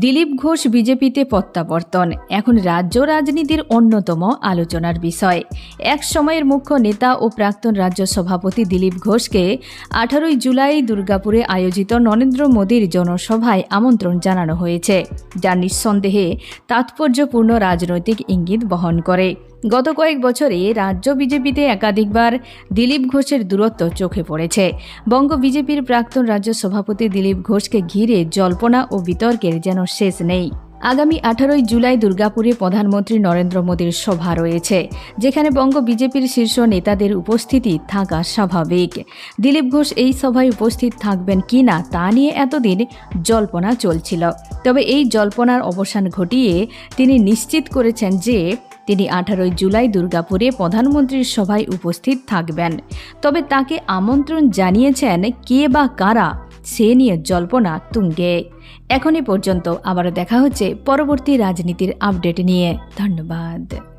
দিলীপ ঘোষ বিজেপিতে প্রত্যাবর্তন। এখন রাজ্য রাজনীতির অন্যতম আলোচনার বিষয়। এক সময়ের মুখ্য নেতা ও প্রাক্তন রাজ্য সভাপতি দিলীপ ঘোষকে আঠারোই জুলাই দুর্গাপুরে আয়োজিত নরেন্দ্র মোদীর জনসভায় আমন্ত্রণ জানানো হয়েছে। যা নিঃসন্দেহে তাৎপর্যপূর্ণ রাজনৈতিক ইঙ্গিত বহন করে। গত কয়েক বছরে রাজ্য বিজেপিতে একাধিকবার দিলীপ ঘোষের দূরত্ব চোখে পড়েছে। বঙ্গ বিজেপির প্রাক্তন রাজ্য সভাপতি দিলীপ ঘোষকে ঘিরে জল্পনা ও বিতর্কের যেন শেষ নেই। আগামী আঠারোই জুলাই দুর্গাপুরে প্রধানমন্ত্রী নরেন্দ্র মোদীর সভা রয়েছে, যেখানে বঙ্গ বিজেপির শীর্ষ নেতাদের উপস্থিতি থাকা স্বাভাবিক। দিলীপ ঘোষ এই সভায় উপস্থিত থাকবেন কি না তা নিয়ে এতদিন জল্পনা চলছিল। তবে এই জল্পনার অবসান ঘটিয়ে তিনি নিশ্চিত করেছেন যে তিনি আঠারোই জুলাই দুর্গাপুরে প্রধানমন্ত্রীর সভায় উপস্থিত থাকবেন। তবে তাকে আমন্ত্রণ জানিয়েছেন কে বা কারা সে নিয়ে জল্পনা তুঙ্গে। এখনই পর্যন্ত আবারও দেখা হচ্ছে পরবর্তী রাজনীতির আপডেট নিয়ে। ধন্যবাদ।